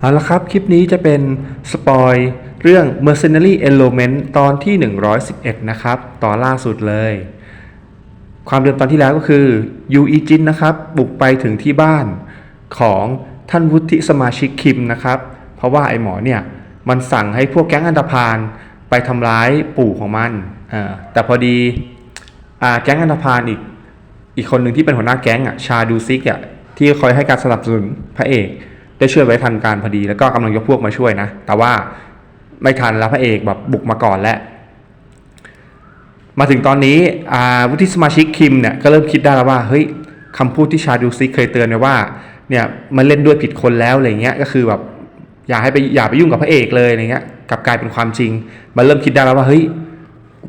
เอาละครับ คลิปนี้จะเป็นสปอยเรื่อง Mercenary Element ตอนที่ 111 นะครับ ตอนล่าสุดเลย ความเดิมตอนที่แล้วก็คือยูอีจินนะครับ บุกไปถึงที่บ้านของท่านวุฒิสมาชิกคิมนะครับ เพราะว่าไอ้หมอเนี่ย มันสั่งให้พวกแก๊งอันธพาลไปทำร้ายปู่ของมัน แต่พอดีอแก๊งอันธพาลอีก อีกคนหนึ่งที่เป็นหัวหน้าแก๊งอะชาดูซิกอะที่คอยให้การสนับสนุนพระเอก ได้ช่วยไว้ทันการพอดี แล้วก็กำลังยกพวกมาช่วยนะ แต่ว่าไม่ทันแล้วพระเอกแบบบุกมาก่อนแล้วมาถึงตอนนี้อาวุฒิสมาชิกคิมเนี่ยก็เริ่มคิดได้แล้วว่าเฮ้ยคำพูดที่ชาดูซิเคยเตือนไว้ว่าเนี่ยมันเล่นด้วยผิดคนแล้วอะไรเงี้ยก็คือแบบอย่าให้ไปอย่าไปยุ่งกับพระเอกเลยอะไรเงี้ยกลับกลายเป็นความจริง มันเริ่มคิดได้แล้วว่าเฮ้ย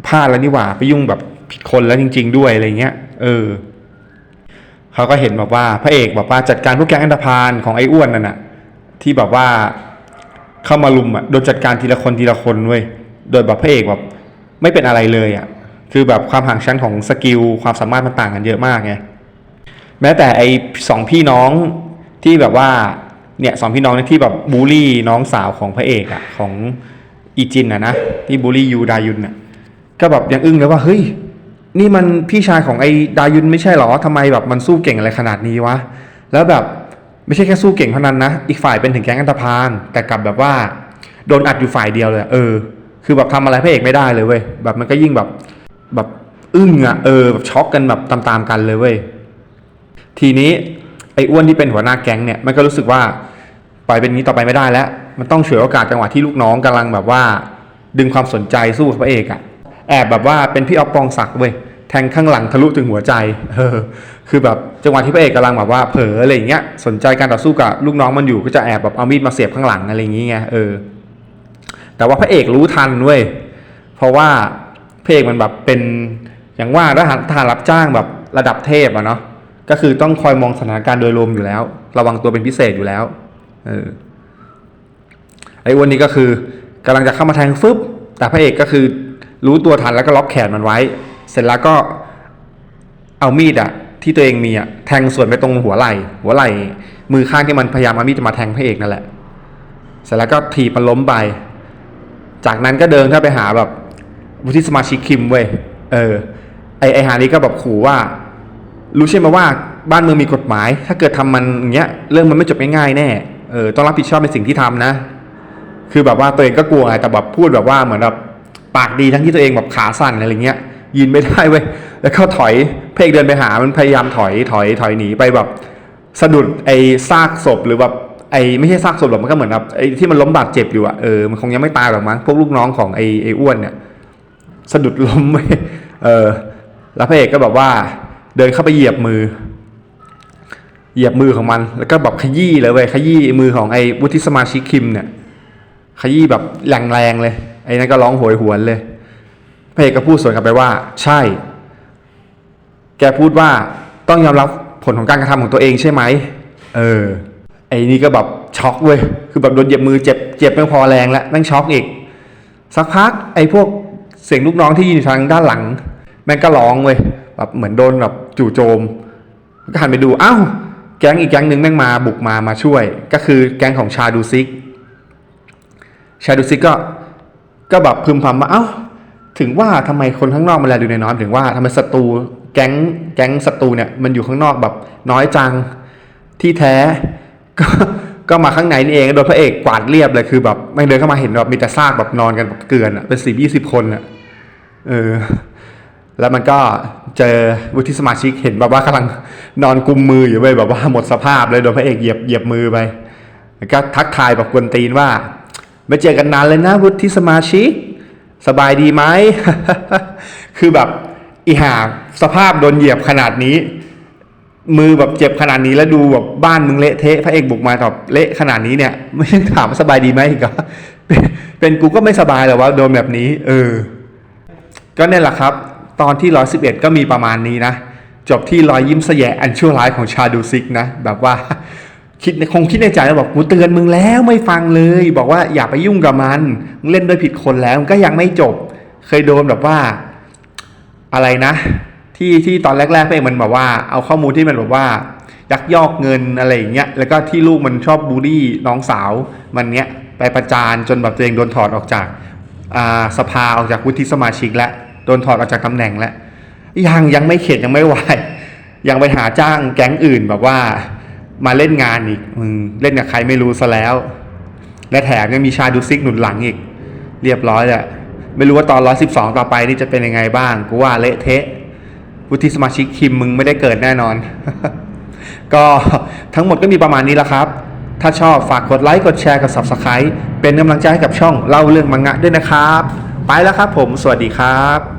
พลาดแล้วนี่หว่าไปยุ่งแบบผิดคนแล้วจริง ๆ ด้วยอะไรเงี้ยเออ เขาก็เห็นแบบว่าพระเอกแบบว่าจัดการพวกแก๊งอันธพาลของไอ้อ้วนนั่นน่ะ ที่แบบว่าเข้ามาลุมอะโดนจัดการทีละคนทีละคนเว้ยโดยแบบพระเอกแบบไม่เป็นอะไรเลยอะคือแบบความห่างชั้นของสกิลความสามารถมันต่างกันเยอะมากไงแม้แต่ไอ้สองพี่น้องที่แบบว่าเนี่ยสองพี่น้องที่แบบบูลลี่น้องสาวของพระเอกอะของอีจินอะนะที่บูลลี่ยูดายุนอะก็แบบยังอึ้งเลยว่าเฮ้ย นี่มันพี่ชายของไอ้ดายุนไม่ใช่หรอทำไมแบบมันสู้เก่งอะไรขนาดนี้วะ แล้วแบบไม่ใช่แค่สู้เก่งเท่านั้นนะ อีกฝ่ายเป็นถึงแก๊งอันธพาลแต่กลับแบบว่าโดนอัดอยู่ฝ่ายเดียวเลยเออ คือแบบทำอะไรพระเอกไม่ได้เลยเว้ย แบบมันก็ยิ่งแบบแบบอึ้งอะเออแบบช็อกกันแบบตามๆกันเลยเว้ย ทีนี้ไอ้อ้วนที่เป็นหัวหน้าแก๊งเนี่ยมันก็รู้สึกว่าปล่อยเป็นนี้ต่อไปไม่ได้แล้ว มันต้องฉวยโอกาสจังหวะที่ลูกน้องกำลังแบบว่า ดึงความสนใจสู้กับพระเอกอะ แอบแบบว่าเป็นพี่ออฟปองศักดิ์เว้ยแทงข้างหลังทะลุถึงหัวใจเออคือแบบจังหวะที่พระเอกกำลังแบบว่าเผลออะไรอย่างเงี้ยสนใจการต่อสู้กับลูกน้องมันอยู่ก็จะแอบแบบเอามีดมาเสียบข้างหลังอะไรอย่างเงี้ยเออแต่ว่าพระเอกรู้ทันเว้ยเพราะว่าพระเอกมันแบบเป็นอย่างว่าทหารทหารรับจ้างแบบระดับเทพอะเนาะก็คือต้องคอยมองสถานการณ์โดยรวมอยู่แล้ว ระวังตัวเป็นพิเศษอยู่แล้วเออไอ้วันนี้ก็คือกำลังจะเข้ามาแทงฟึบแต่พระเอกก็คือ รู้ตัวทันแล้วก็ล็อกแขนมันไว้ เสร็จแล้วก็เอามีดอะที่ตัวเองมีอะแทงส่วนไปตรงหัวไหล่หัวไหล่มือข้างที่มันพยายามเอามีดจะมาแทงพระเอกนั่นแหละ เสร็จแล้วก็ถีบมันล้มไป จากนั้นก็เดินเข้าไปหาแบบวุฒิสมาชิกคิมเว้ยเออไอไอหานี้ก็แบบขู่ว่า รู้ใช่ไหมว่าบ้านเมืองมีกฎหมาย ถ้าเกิดทำมันอย่างเงี้ยเรื่องมันไม่จบง่ายๆแน่เออต้องรับผิดชอบในสิ่งที่ทำนะ คือแบบว่าตัวเองก็กลัวไงแต่แบบพูดแบบว่าเหมือนแบบ ปากดีทั้งที่ตัวเองแบบขาสั่นอะไรเงี้ยยืนไม่ได้เว้ยแล้วก็ถอยเพลงเดินไปหามันพยายามถอยถอยถอยหนีไปแบบสะดุดไอ้ซากศพหรือแบบไอ้ไม่ใช่ซากศพหรอกมันก็เหมือนแบบไอ้ที่มันล้มบาดเจ็บอยู่อะเออมันคงยังไม่ตายหรอกมั้งพวกลูกน้องของไอ้ไอ้อ้วนเนี่ยสะดุดล้มไปเออแล้วพระเอกก็แบบว่าเดินเข้าไปเหยียบมือ เหยียบมือของมัน แล้วก็แบบขยี้เลยเว้ยขยี้มือของไอ้วุฒิสมาชิกคิมเนี่ย ขยี้แบบแรงๆเลย อ้นั่นก็ร้องโหยหวนเลยพระเอกก็พูดสวนกลับไปว่า ใช่ แกพูดว่าต้องยอมรับผลของการกระทำของตัวเองใช่ไหม เออ ไอ้นี่ก็แบบช็อกเว้ย คือแบบโดนเหยียบมือเจ็บ เจ็บไม่พอแรงแล้วแม่งช็อกอีก สักพักไอ้พวกเสียงลูกน้องที่ยืนอยู่ทางด้านหลัง แม่งก็ร้องเว้ย แบบเหมือนโดนแบบจู่โจม ก็หันไปดู อ้าวแก๊งอีกแก๊งหนึ่งแม่งมาบุกมามาช่วย ก็คือแก๊งของชาดูซิก ชาดูซิกก็ ก็แบบพึมพำว่าเอ้า ถึงว่าทำไมคนข้างนอกมันแลดูน้อยถึงว่าทำไมศัตรูแก๊งแก๊งศัตรูเนี่ยมันอยู่ข้างนอกแบบน้อยจังที่แท้ก็ก็มาข้างในนี่เองโดนพระเอกกวาดเรียบเลยคือแบบไม่เดินเข้ามาเห็นแบบมีแต่ซากแบบนอนกันแบบเกลือนอะเป็นสิบยี่สิบคนอะเออแล้วมันก็เจอวุฒิสมาชิกเห็นแบบว่ากำลังนอนกุมมืออยู่เว้ยแบบว่าหมดสภาพเลยโดนพระเอกเหยียบเหยียบมือไปแล้วก็ทักทายแบบกวนตีนว่า ไม่เจอกันนานเลยนะวุฒิสมาชิก สบายดีไหม คือแบบอีหาสภาพโดนเหยียบขนาดนี้ มือแบบเจ็บขนาดนี้แล้วดูแบบบ้านมึงเละเทะพระเอกบุกมาแบบเละขนาดนี้เนี่ย ไม่ยังถามว่าสบายดีไหมอีกเหรอเป็นเป็นกูก็ไม่สบายหรอกว่าโดนแบบนี้ เออ ก็เนี่ยแหละครับ ตอนที่ร้อยสิบเอ็ดก็มีประมาณนี้นะจบที่รอยยิ้มแสยะอันชั่วร้ายของชาดูซิกนะ แบบว่า คิดในคงคิดในใจแล้วบอกกูเตือนมึงแล้วไม่ฟังเลย บอกว่าอย่าไปยุ่งกับมันมึงเล่นด้วยผิดคนแล้วมันก็ยังไม่จบ เคยโดนแบบว่า อะไรนะ ที่ที่ตอนแรกๆพระเอกมันแบบว่า เอาข้อมูลที่มันแบบว่า ยักยอกเงินอะไรอย่างเงี้ยแล้วก็ที่ลูกมันชอบบูลลี่น้องสาว มันเนี้ยไปประจานจนแบบตัวเองโดนถอดออกจากาสภาออกจากวุฒิสมาชิกและโดนถอดออกจากตำแหน่งแล้วยังยังไม่เข็ดยังไม่ไหวยังไปหาจ้างแก๊งอื่นแบบว่า มาเล่นงานอีกมึงเล่นกับใครไม่รู้ซะแล้ว และแถมยังมีชาดูซิกหนุนหลังอีก เรียบร้อยแหละไม่รู้ว่าตอน112ต่อไปนี่จะเป็นยังไงบ้าง กูว่าเละเทะวุฒิสมาชิกทีมมึงไม่ได้เกิดแน่นอน ก็ทั้งหมดก็มีประมาณนี้แหละครับ ถ้าชอบฝากกดไลค์กดแชร์กด Subscribe เป็นกำลังใจให้กับช่องเล่าเรื่องมังงะด้วยนะครับ ไปแล้วครับผม สวัสดีครับ